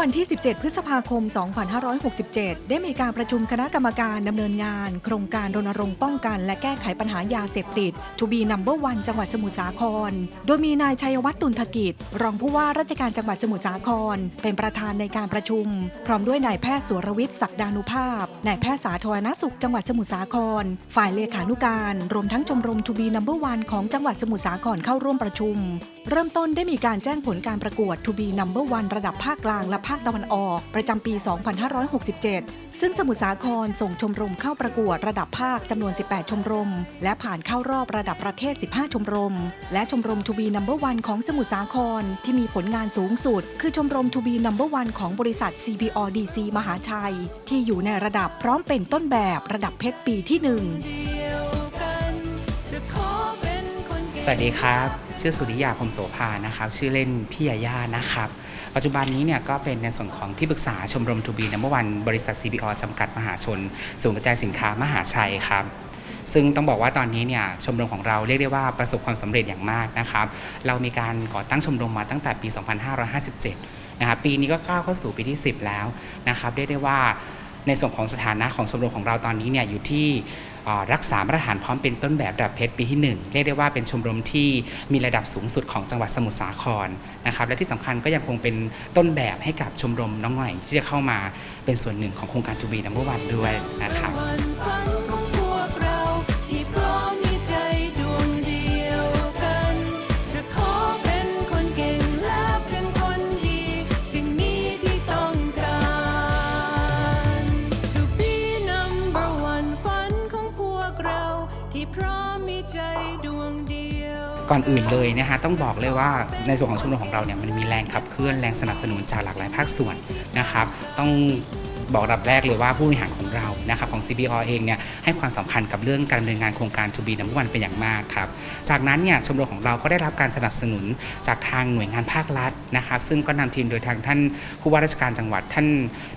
วันที่ 17 พฤษภาคม 2567 ได้มีการประชุมคณะกรรมการดำเนินงาน โครงการรณรงค์ป้องกัน และแก้ไขปัญหายาเสพติด To be number one จังหวัดสมุทรสาคร โดยมีนายชัยวัฒน์ตุลธกิจ รองผู้ว่าราชการจังหวัดสมุทรสาคร เป็นประธานในการประชุม พร้อมด้วยนายแพทย์สุรวิทย์ศักดานุภาพนายแพทย์สาธารณสุขจังหวัดสมุทรสาคร ฝ่ายเลขานุการ รวมทั้งชมรม To be number one ของจังหวัดสมุทรสาครเข้าร่วมประชุมเริ่มต้นได้มีการแจ้งผลการประกวด To be Number One ระดับภาคกลางและภาคตะวันออก ประจำปี 2567 ซึ่งสมุทรสาครส่งชมรมเข้าประกวดระดับภาคจำนวน 18 ชมรม และผ่านเข้ารอบระดับประเทศ 15 ชมรม และชมรม To be Number One ของสมุทรสาครที่มีผลงานสูงสุด คือชมรม To be Number One ของบริษัท CBODC มหาชัย ที่อยู่ในระดับพร้อมเป็นต้นแบบระดับเพชรปีที่ 1 สวัสดีครับ ชื่อสุริยาพรมโสภานะครับ ชื่อเล่นพี่ยาย่านะครับ ปัจจุบันนี้เนี่ยก็เป็นในส่วนของที่ปรึกษาชมรมทูบีนัมเบอร์วันบริษัท CBO จำกัดมหาชน ศูนย์กระจายสินค้ามหาชัยครับ ซึ่งต้องบอกว่าตอนนี้เนี่ยชมรมของเราเรียกได้ว่าประสบความสำเร็จอย่างมากนะครับ เรามีการก่อตั้งชมรมมาตั้งแต่ปี 2557 นะครับ ปีนี้ก็ก้าวเข้าสู่ปีที่ 10 แล้วนะครับ เรียกได้ว่าในส่วนของสถานะของชมรมของเราตอนนี้เนี่ยอยู่ที่ รักษามาตรฐานพร้อมเป็นต้นแบบระดับเพชรปีที่ 1 เรียกได้ว่าเป็นชมรมที่มีระดับสูงสุดของจังหวัดสมุทรสาครนะครับและที่สำคัญก็ยังคงเป็นต้นแบบให้กับชมรมน้องใหม่ที่จะเข้ามาเป็นส่วนหนึ่งของโครงการทูบีนัมเบอร์วันด้วยนะครับ ที่พร้อมมีใจดวงเดียว ก่อนอื่นเลยนะคะต้องบอกเลยว่าในส่วนของชมรมของเราเนี่ยมันมีแรงขับเคลื่อนแรงสนับสนุนจากหลากหลายภาคส่วนนะครับ ต้อง บอกรับแรกเลยว่าผู้บริหารของเรานะครับของ CBO เองเนี่ยให้ความสำคัญกับเรื่องการดำเนินงานโครงการ To be number one เป็นอย่างมากครับ จากนั้นเนี่ยชมรมของเราก็ได้รับการสนับสนุนจากทางหน่วยงานภาครัฐนะครับ ซึ่งก็นำทีมโดยทางท่านผู้ว่าราชการจังหวัด ท่าน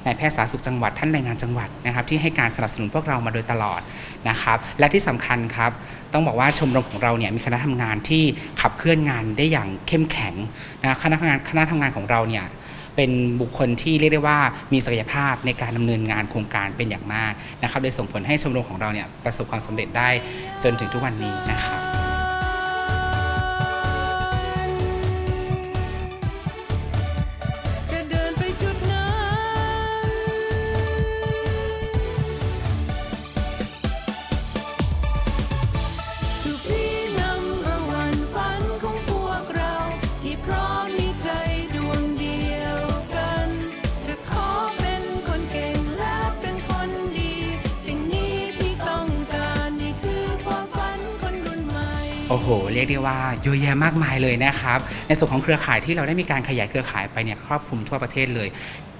นายแพทย์สาธารณสุขจังหวัด ท่านแรงงานจังหวัดนะครับที่ให้การสนับสนุนพวกเรามาโดยตลอดนะครับ และที่สำคัญครับต้องบอกว่าชมรมของเราเนี่ยมีคณะทำงานที่ขับเคลื่อนงานได้อย่างเข้มแข็งนะคณะทำงานคณะทำงานของเราเนี่ย เป็นบุคคลที่เรียกได้ว่ามีศักยภาพในการดำเนินงานโครงการเป็นอย่างมากนะครับเลยส่งผลให้ชมรมของเราเนี่ยประสบความสำเร็จได้จนถึงทุกวันนี้นะครับ อ้โห เรียกได้ว่าเยอะแยะมากมายเลยนะครับ ในส่วนของเครือข่ายที่เราได้มีการขยายเครือข่ายไปเนี่ยครอบคลุมทั่วประเทศเลย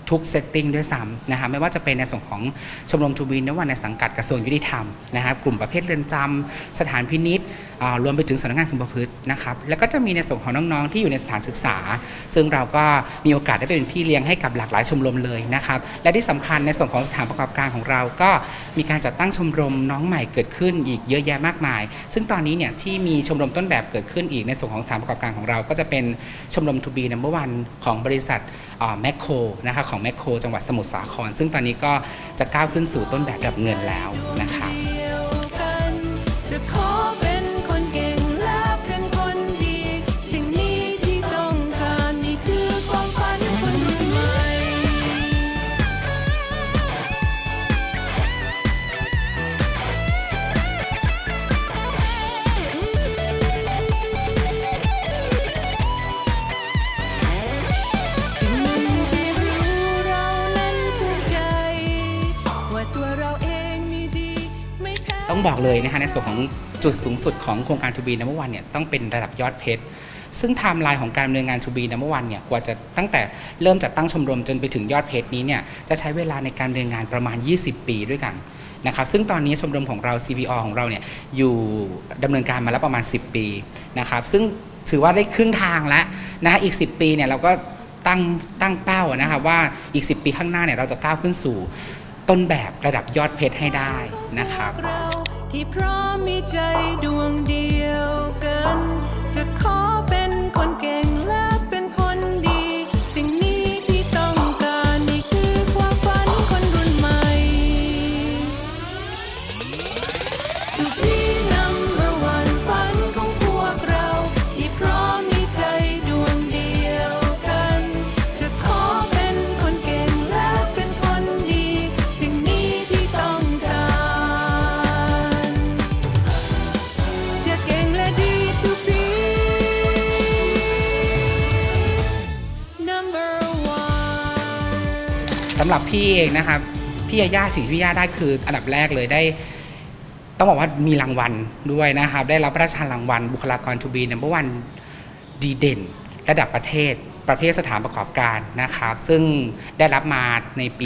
ทุกเซตติ้งด้วยซ้ำนะคะไม่ว่าจะเป็นในส่วนของชมรมทูบินนวันในสังกัดกระทรวงยุติธรรมนะครับกลุ่มประเภทเรือนจำสถานพินิษอ่ารวมไปถึงสำนักงานคุมประพฤตินะครับแล้วก็จะมีในส่วนของน้องๆที่อยู่ในสถานศึกษา ซึ่งเราก็มีโอกาสได้เป็นพี่เลี้ยงให้กับหลากหลายชมรมเลยนะครับและที่สำคัญในส่วนของสถานประกอบการของเราก็มีการจัดตั้งชมรมน้องใหม่เกิดขึ้นอีกเยอะแยะมากมาย ซึ่งตอนนี้เนี่ยที่มีชมรมต้นแบบเกิดขึ้นอีกในส่วนของสถานประกอบการของเรา ก็จะเป็นชมรมทูบีนัมเบอร์วันของบริษัทแมคโครนะคะของแมคโครจังหวัดสมุทรสาคร ซึ่งตอนนี้ก็จะก้าวขึ้นสู่ต้นแบบระดับเงินแล้วนะคะ ต้องบอกเลยนะคะในส่วนของจุดสูงสุดของโครงการทูบีนัมเบอร์วันเนี่ยต้องเป็นระดับยอดเพชรซึ่งไทม์ไลน์ของการดำเนินงานทูบีนัมเบอร์วันเนี่ยกว่าจะตั้งแต่เริ่มจัดตั้งชมรมจนไปถึงยอดเพชรนี้เนี่ยจะใช้เวลาในการดำเนินงานประมาณ 20 ปีด้วยกันนะครับซึ่งตอนนี้ชมรมของเรา CBO ของเราเนี่ยอยู่ดำเนินการมาแล้วประมาณ 10 ปีนะครับซึ่งถือว่าได้ครึ่งทางแล้วนะอีก 10 ปีเนี่ยเราก็ตั้งตั้งเป้านะครับว่าอีก 10 ปีข้างหน้าเนี่ยเราจะก้าวขึ้นสู่ต้นแบบระดับยอดเพชรให้ได้นะครับ ที่พร้อมมีใจดวงเดียวกัน หรับพี่เองนะครับพี่ยาย่าสิ่งที่พี่ย่าได้คืออันดับแรกเลยได้ ต้องบอกว่ามีรางวัลด้วยนะครับ ได้รับพระราชทานรางวัล บุคลากรทูบีนัมเบอร์วันดีเด่น ระดับประเทศ ประเภทสถานประกอบการนะครับ ซึ่งได้รับมาในปี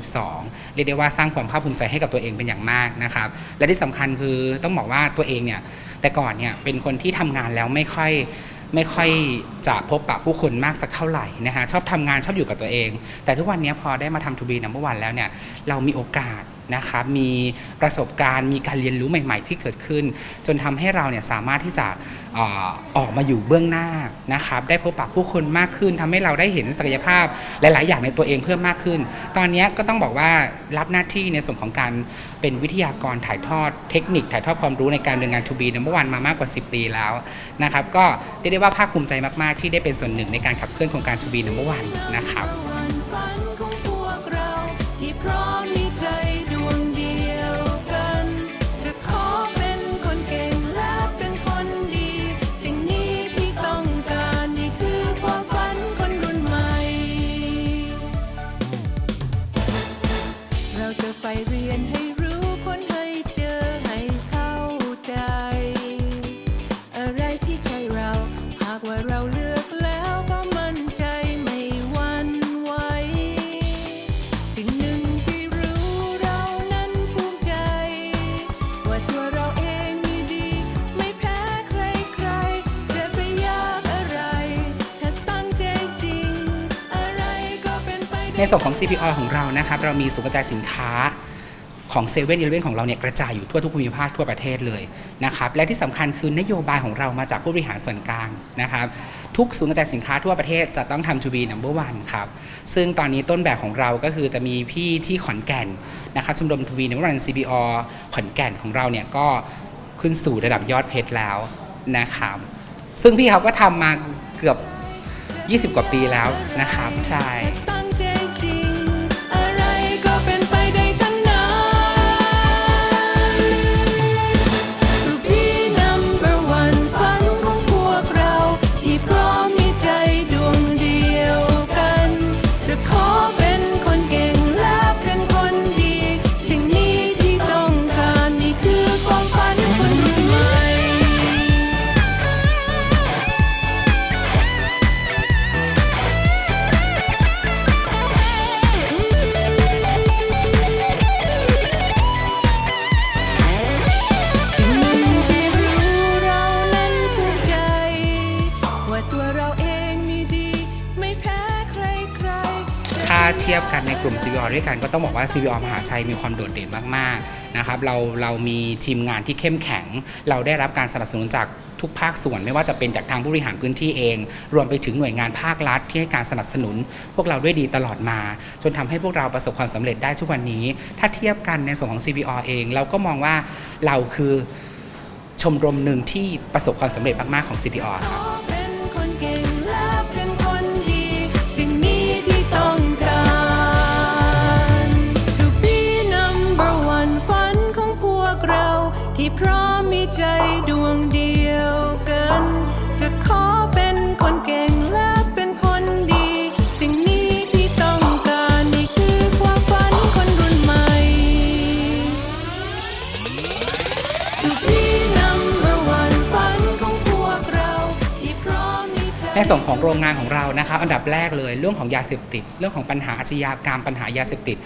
2562 เรียกได้ว่าสร้างความภาคภูมิใจให้กับตัวเองเป็นอย่างมากนะครับ และที่สำคัญคือต้องบอกว่าตัวเองเนี่ยแต่ก่อนเนี่ยเป็นคนที่ทำงานแล้วไม่ค่อย ไม่ค่อยจะพบปะผู้คนมากสักเท่าไหร่นะฮะชอบทำงานชอบอยู่กับตัวเอง แต่ทุกวันนี้พอได้มาทำทูบีนัมเบอร์วันแล้วเนี่ยเรามีโอกาสนะครับมีประสบการณ์มีการเรียนรู้ใหม่ ๆ ที่เกิดขึ้น จนทำให้เราเนี่ยสามารถที่จะออกมาอยู่เบื้องหน้านะครับได้พบปะผู้คนมากขึ้นทำให้เราได้เห็นศักยภาพหลาย ๆ อย่างในตัวเองเพิ่มมากขึ้น ตอนนี้ก็ต้องบอกว่ารับหน้าที่ในส่วนของการเป็นวิทยากรถ่ายทอดเทคนิค ถ่ายทอดความรู้ในการดำเนินงานทูบีนัมเบอวันมามากกว่า 10 ปีแล้วนะครับก็เรียกได้ว่าภาคภูมิใจมาก ๆ ที่ได้เป็นส่วนหนึ่งในการขับเคลื่อนโครงการทูบีนัมเบอวันนะครับ รียนให้รู้ค้นให้เจอให้เข้าใจ อะไรที่ใช่เรา หากว่าเราเลือกแล้วก็มั่นใจไม่หวันไหวสิ่งหนึ่งที่รู้เรานั้นภูมิใจ ว่าตัวเราเองมีดี ไม่แพ้ใครใครจะไปยากอะไร ถ้าตั้งใจจริง อะไรก็เป็นไปได้ ในส่วนของ CPO ของเรานะครับ เรามีศูนย์กระจายสินค้า ของ7 e เ e ่ e อของเราเนี่ยกระจายอยู่ทั่วทุกภูมิภาคทั่วประเทศเลยนะครับและที่สำคัญคือนโยบายของเรามาจากผู้บริหารส่วนกลางนะครับทุกศูนย์กระจายสินค้าทั่วประเทศจะต้องทำ to be number one ครับ ซึ่งตอนนี้ต้นแบบของเราก็คือจะมีพี่ที่ขอนแก่นนะครับชมรม to be number one CPO ขอนแก่นของเราเนี่ยก็ขึ้นสู่ระดับยอดเพชรแล้วนะครับซึ่งพี่เขาก็ทำมาเกือบ 20 กว่าปีแล้วนะครับ ใช่ เทียบกันในกลุ่ม CBO ด้วยกันก็ต้องบอกว่า CBO มหาชัยมีความโดดเด่นมากๆนะครับเราเรามีทีมงานที่เข้มแข็ง เราได้รับการสนับสนุนจากทุกภาคส่วนไม่ว่าจะเป็นจากทางผู้บริหารพื้นที่เอง รวมไปถึงหน่วยงานภาครัฐที่ให้การสนับสนุน พวกเราด้วยดีตลอดมา จนทำให้พวกเราประสบความสำเร็จได้ทุกวันนี้ ถ้าเทียบกันในส่วนของ CBO เอง เราก็มองว่าเราคือชมรมหนึ่งที่ประสบความสำเร็จมาก ๆ ของ CPO ครับ ส่วนของโรงงานของเรานะครับอันดับแรกเลยเรื่องของยาเสพติด เรื่องของปัญหาอาชญากรรมปัญหายาเสพติด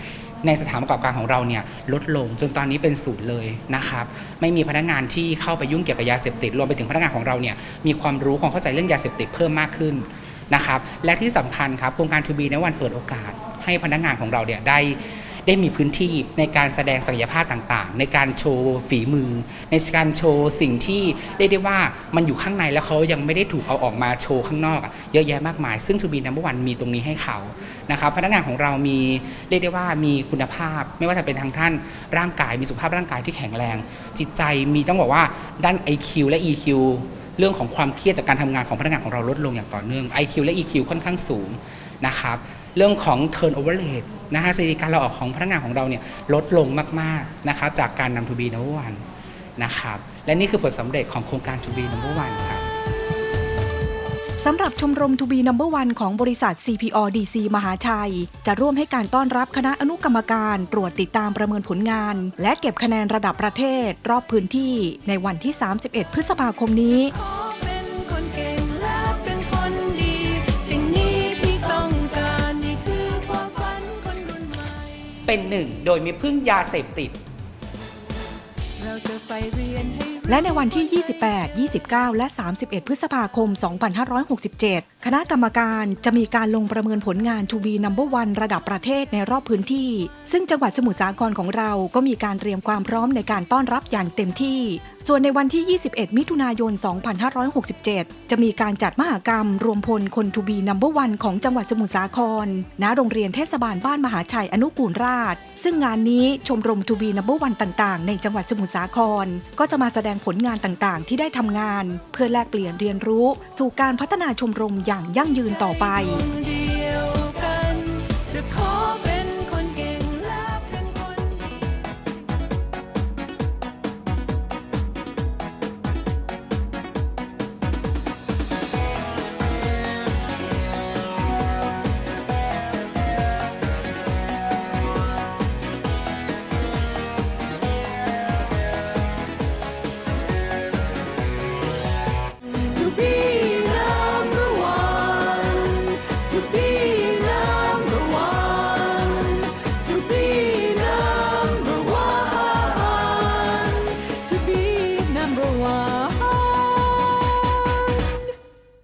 ในสถานประกอบการของเราเนี่ยลดลงจนตอนนี้เป็นศูนย์เลยนะครับไม่มีพนักงานที่เข้าไปยุ่งเกี่ยวกับยาเสพติดรวมไปถึงพนักงานของเราเนี่ยมีความรู้ความเข้าใจเรื่องยาเสพติดเพิ่มมากขึ้นนะครับและที่สำคัญครับโครงการทูบีในวันเปิดโอกาสให้พนักงานของเราเนี่ยได้ ได้มีพื้นที่ในการแสดงศักยภาพต่างๆ ในการโชว์ฝีมือ ในการโชว์สิ่งที่เรียกได้ว่ามันอยู่ข้างในแล้วเขายังไม่ได้ถูกเอาออกมาโชว์ข้างนอกเยอะแยะมากมาย ซึ่งทูบีนัมเบอร์วันมีตรงนี้ให้เขานะครับพนักงานของเรามีเรียกได้ว่ามีคุณภาพ ไม่ว่าจะเป็นทางท่านร่างกายมีสุขภาพร่างกายที่แข็งแรง จิตใจมีต้องบอกว่าด้าน IQ และ EQ เรื่องของความเครียดจากการทำงานของพนักงานของเราลดลงอย่างต่อเนื่อง IQ และ EQ ค่อนข้างสูงนะครับ เรื่องของ turnover rate นะฮะสถิติการเราออกของพนักงานของเราเนี่ยลดลงมากๆนะครับจากการนำ to be number one นะครับและนี่คือผลสำเร็จของโครงการ to be number one ครับสำหรับชมรม To be Number One ของบริษัท CPO DC มหาชัย จะร่วมให้การต้อนรับคณะอนุกรรมการตรวจติดตามประเมินผลงาน และเก็บคะแนนระดับประเทศรอบพื้นที่ในวันที่ 31 พฤษภาคมนี้ เป็นหนึ่งโดยไม่พึ่งยาเสพติดเราจะใฝ่เรียนให้และในวันที่ 28 29 และ 31 พฤษภาคม 2567 คณะกรรมการจะมีการลงประเมินผลงาน To be Number One ระดับประเทศในรอบพื้นที่ ซึ่งจังหวัดสมุทรสาครของเราก็มีการเตรียมความพร้อมในการต้อนรับอย่างเต็มที่ ส่วนในวันที่ 21 มิถุนายน 2567 จะมีการจัดมหากรรม รวมพลคน To be Number One ของจังหวัดสมุทรสาคร ณ โรงเรียนเทศบาลบ้านมหาชัยอนุกูลราช ซึ่งงานนี้ชมรม To be Number One ต่างๆ ในจังหวัดสมุทรสาคร ก็จะมาแสดงผลงานต่างๆ ที่ได้ทำงาน เพื่อแลกเปลี่ยนเรียนรู้ สู่การพัฒนาชมรมอย่างยั่งยืนต่อไป